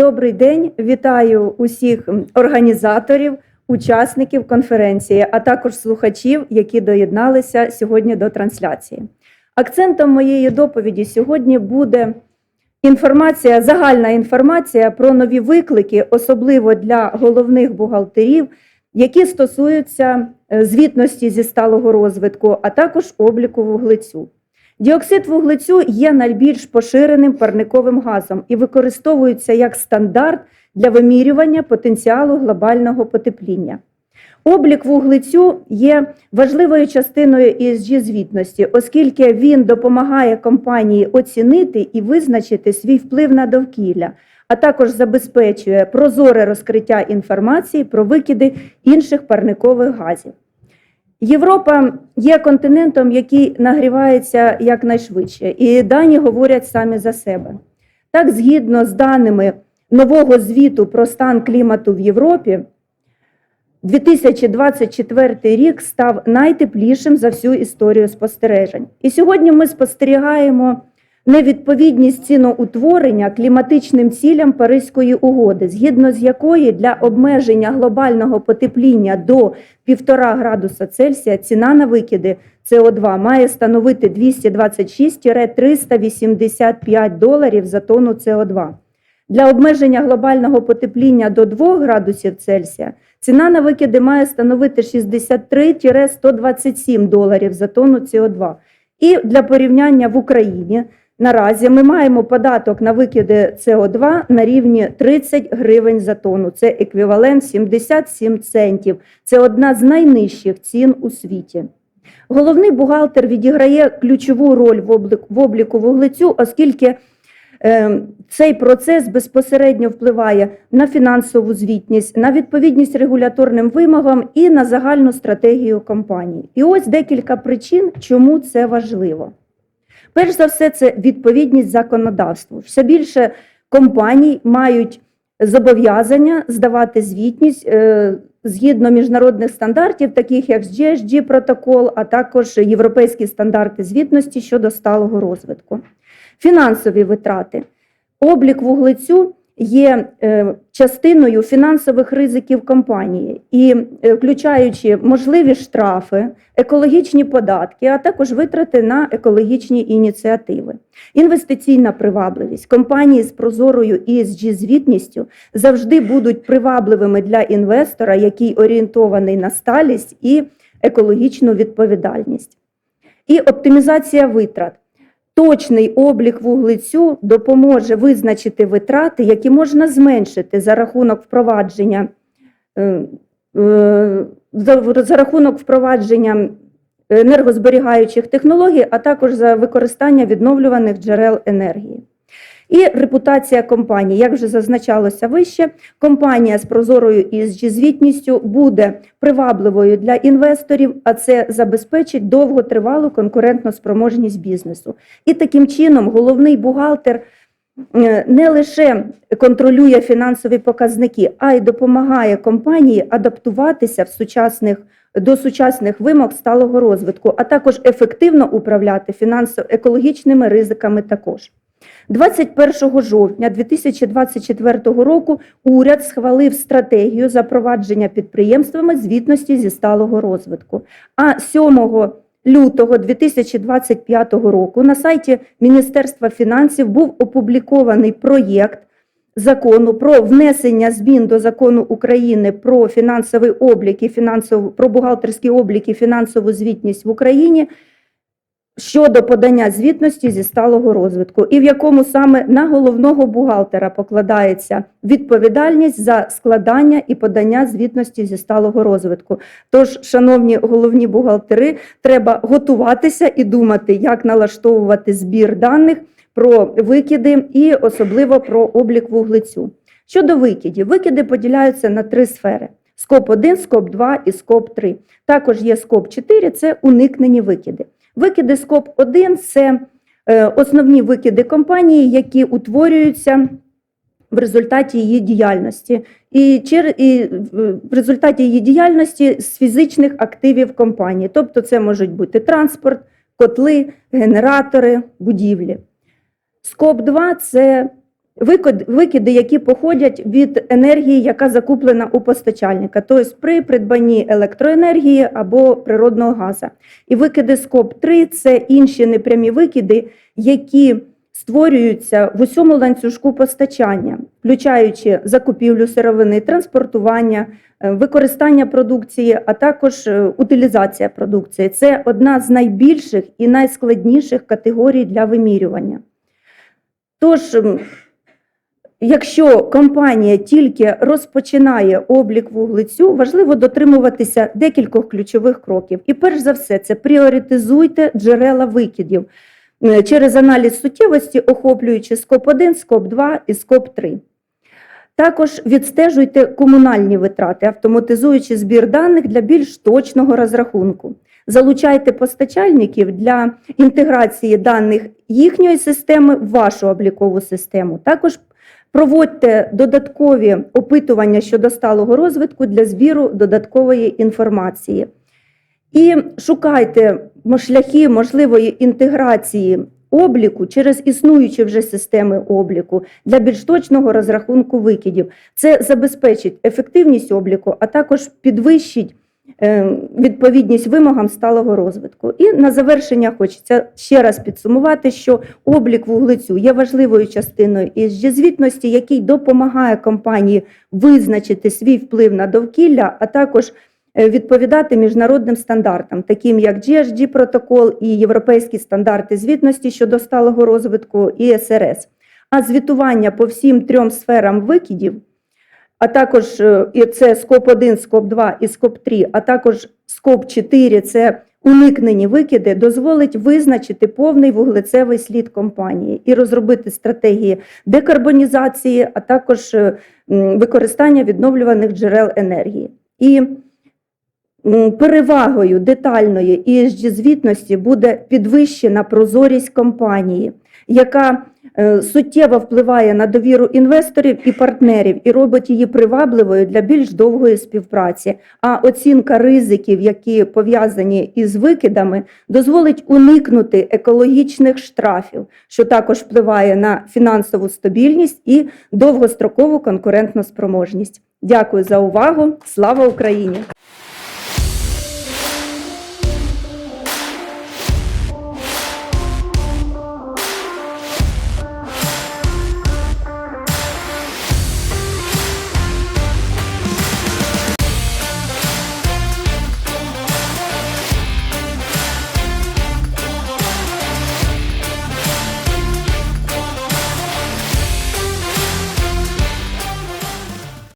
добрий день. Вітаю усіх організаторів, учасників конференції, а також слухачів, які доєдналися сьогодні до трансляції. Акцентом моєї доповіді сьогодні буде інформація, загальна інформація про нові виклики, особливо для головних бухгалтерів, які стосуються звітності зі сталого розвитку, а також обліку вуглецю. Діоксид вуглецю є найбільш поширеним парниковим газом і використовується як стандарт для вимірювання потенціалу глобального потепління. Облік вуглецю є важливою частиною esg звітності, оскільки він допомагає компанії оцінити і визначити свій вплив на довкілля, а також забезпечує прозоре розкриття інформації про викиди інших парникових газів. Європа є континентом, який нагрівається якнайшвидше, і дані говорять самі за себе. Так, згідно з даними нового звіту про стан клімату в Європі, 2024 рік став найтеплішим за всю історію спостережень. І сьогодні ми спостерігаємо невідповідність ціноутворення кліматичним цілям Паризької угоди, згідно з якої для обмеження глобального потепління до 1,5 градуса Цельсія ціна на викиди СО2 має становити 226-385 доларів за тонну СО2. Для обмеження глобального потепління до 2 градусів Цельсія ціна на викиди має становити 63-127 доларів за тонну СО2. І для порівняння в Україні наразі ми маємо податок на викиди СО2 на рівні 30 гривень за тонну. Це еквівалент 77 центів. Це одна з найнижчих цін у світі. Головний бухгалтер відіграє ключову роль в обліку, вуглецю, оскільки е, цей процес безпосередньо впливає на фінансову звітність, на відповідність регуляторним вимогам і на загальну стратегію компанії. І ось декілька причин, чому це важливо. Перш за все, це відповідність законодавству. Все більше компаній мають зобов'язання здавати звітність е, згідно міжнародних стандартів, таких як GHG протокол, а також європейські стандарти звітності щодо сталого розвитку. Фінансові витрати. Облік вуглецю є е, частиною фінансових ризиків компанії і е, включаючи можливі штрафи, екологічні податки, а також витрати на екологічні ініціативи. Інвестиційна привабливість. Компанії з прозорою esg звітністю завжди будуть привабливими для інвестора, який орієнтований на сталість і екологічну відповідальність. І оптимізація витрат. Точний облік вуглецю допоможе визначити витрати, які можна зменшити за рахунок впровадження е, е, за, за рахунок впровадження енергозберігаючих технологій, а також за використання відновлюваних джерел енергії. І репутація компанії, як вже зазначалося вище, компанія з прозорою esg звітністю буде привабливою для інвесторів, а це забезпечить довготривалу конкурентну спроможність бізнесу. І таким чином головний бухгалтер е, не лише контролює фінансові показники, а й допомагає компанії адаптуватися в сучасних до сучасних вимог сталого розвитку, а також ефективно управляти фінансово-екологічними ризиками також. 21 жовтня 2024 року уряд схвалив стратегію запровадження підприємствами звітності зі сталого розвитку. А 7 лютого 2025 року на сайті Міністерства фінансів був опублікований проєкт закону про внесення змін до закону України про фінансовий облік і фінансову про бухгалтерський облік і фінансову звітність в Україні щодо подання звітності зі сталого розвитку, і в якому саме на головного бухгалтера покладається відповідальність за складання і подання звітності зі сталого розвитку. Тож, шановні головні бухгалтери, треба готуватися і думати, як налаштовувати збір даних про викиди і особливо про облік вуглецю. Щодо викидів, викиди поділяються на три сфери: скоп 1, скоп 2 і скоп 3. Також є скоп 4 це уникнені викиди. Викиди скоп 1 це е, основні викиди компанії, які утворюються в результаті її діяльності. І, в результаті її діяльності з фізичних активів компанії. Тобто це можуть бути транспорт, котли, генератори, будівлі. Скоп 2 це викиди, які походять від енергії, яка закуплена у постачальника, тобто при придбанні електроенергії або природного газу. І викиди СКОП-3 – це інші непрямі викиди, які створюються в усьому ланцюжку постачання, включаючи закупівлю сировини, транспортування, е, використання продукції, а також е, утилізація продукції. Це одна з найбільших і найскладніших категорій для вимірювання. Тож, якщо компанія тільки розпочинає облік вуглецю, важливо дотримуватися декількох ключових кроків. І перш за все, це пріоритизуйте джерела викидів е, через аналіз суттєвості, охоплюючи СКОП-1, СКОП-2 і СКОП-3. Також відстежуйте комунальні витрати, автоматизуючи збір даних для більш точного розрахунку. Залучайте постачальників для інтеграції даних їхньої системи в вашу облікову систему. Також проводьте додаткові опитування щодо сталого розвитку для збіру додаткової інформації. І шукайте шляхи можливої інтеграції обліку через існуючі вже системи обліку для більш точного розрахунку викидів. Це забезпечить ефективність обліку, а також підвищить відповідність вимогам сталого розвитку. І на завершення хочеться ще раз підсумувати, що облік вуглецю є важливою частиною ісg звітності, який допомагає компанії визначити свій вплив на довкілля, а також е, відповідати міжнародним стандартам, таким як GHG протокол і європейські стандарти звітності щодо сталого розвитку і СРС. А звітування по всім трьом сферам викидів, а також е, це скоп 1, скоп 2 і скоп 3, а також скоп 4 – це уникнені викиди, дозволить визначити повний вуглецевий слід компанії і розробити стратегії декарбонізації, а також е, використання відновлюваних джерел енергії. І перевагою детальної esg звітності буде підвищена прозорість компанії, яка е, суттєво впливає на довіру інвесторів і партнерів і робить її привабливою для більш довгої співпраці. А оцінка ризиків, які пов'язані із викидами, дозволить уникнути екологічних штрафів, що також впливає на фінансову стабільність і довгострокову конкурентну спроможність. Дякую за увагу. Слава Україні!